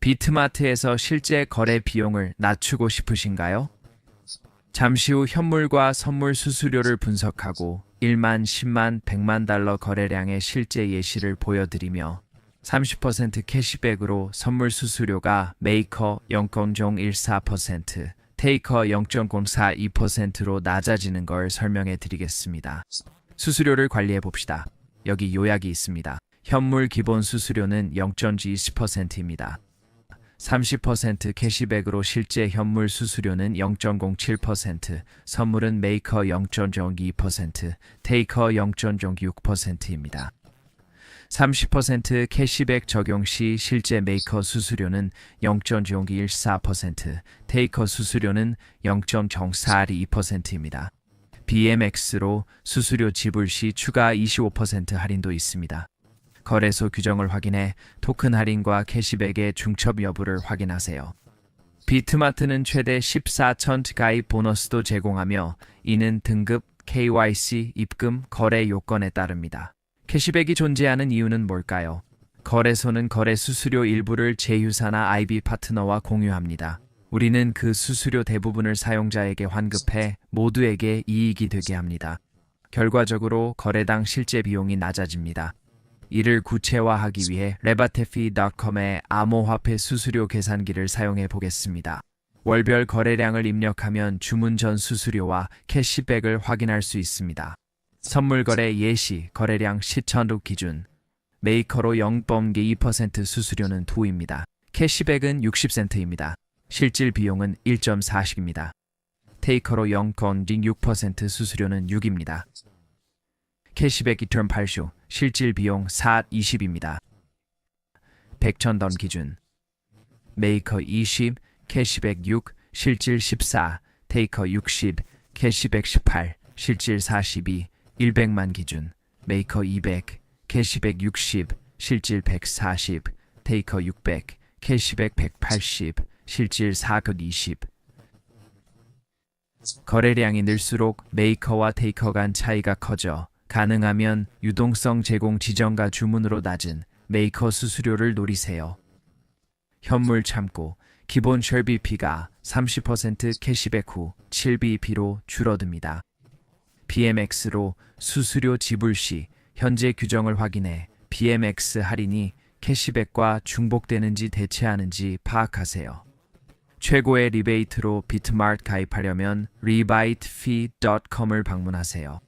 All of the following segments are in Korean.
비트마트에서 실제 거래 비용을 낮추고 싶으신가요? 잠시 후 현물과 선물 수수료를 분석하고 1만, 10만, 100만 달러 거래량의 실제 예시를 보여드리며 30% 캐시백으로 선물 수수료가 메이커 0.014%, 테이커 0.042%로 낮아지는 걸 설명해 드리겠습니다. 수수료를 관리해 봅시다. 여기 요약이 있습니다. 현물 기본 수수료는 0.20%입니다. 30% 캐시백으로 실제 현물 수수료는 0.07%, 선물은 메이커 0.02%, 테이커 0.06%입니다. 30% 캐시백 적용 시 실제 메이커 수수료는 0.014%, 테이커 수수료는 0.0422%입니다. BMX로 수수료 지불 시 추가 25% 할인도 있습니다. 거래소 규정을 확인해 토큰 할인과 캐시백의 중첩 여부를 확인하세요. 비트마트는 최대 14천 가입 보너스도 제공하며 이는 등급, KYC, 입금, 거래 요건에 따릅니다. 캐시백이 존재하는 이유는 뭘까요? 거래소는 거래 수수료 일부를 제휴사나 IB 파트너와 공유합니다. 우리는 그 수수료 대부분을 사용자에게 환급해 모두에게 이익이 되게 합니다. 결과적으로 거래당 실제 비용이 낮아집니다. 이를 구체화하기 위해 레바테피.com의 암호화폐 수수료 계산기를 사용해 보겠습니다. 월별 거래량을 입력하면 주문 전 수수료와 캐시백을 확인할 수 있습니다. 선물 거래 예시 거래량 시천루 기준 메이커로 0.2% 수수료는 2입니다. 캐시백은 60센트입니다. 실질 비용은 1.40입니다. 테이커로 0.06% 수수료는 6입니다. 캐시백 리턴 8쇼 실질 비용 4 20입니다. 100천 던 기준. 메이커 20 캐시백 6 실질 14 테이커 60 캐시백 18 실질 42 100만 기준. 메이커 200 캐시백 60 실질 140 테이커 600 캐시백 180 실질 4급 20 거래량이 늘수록 메이커와 테이커 간 차이가 커져 가능하면 유동성 제공 지정과 주문으로 낮은 메이커 수수료를 노리세요. 현물 참고 기본 셜비피가 30% 캐시백 후 7BP로 줄어듭니다. BMX로 수수료 지불 시 현재 규정을 확인해 BMX 할인이 캐시백과 중복되는지 대체하는지 파악하세요. 최고의 리베이트로 비트마트 가입하려면 rebaitefee.com을 방문하세요.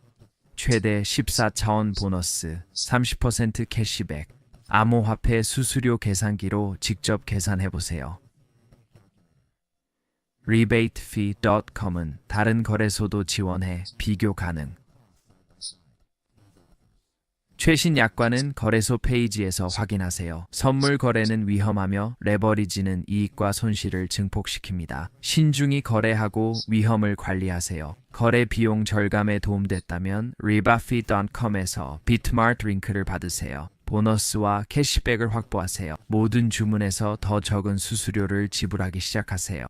최대 14차원 보너스, 30% 캐시백, 암호화폐 수수료 계산기로 직접 계산해 보세요. rebatefee.com은 다른 거래소도 지원해 비교 가능. 최신 약관은 거래소 페이지에서 확인하세요. 선물 거래는 위험하며 레버리지는 이익과 손실을 증폭시킵니다. 신중히 거래하고 위험을 관리하세요. 거래 비용 절감에 도움됐다면 ribafi.com에서 비트마트 링크를 받으세요. 보너스와 캐시백을 확보하세요. 모든 주문에서 더 적은 수수료를 지불하기 시작하세요.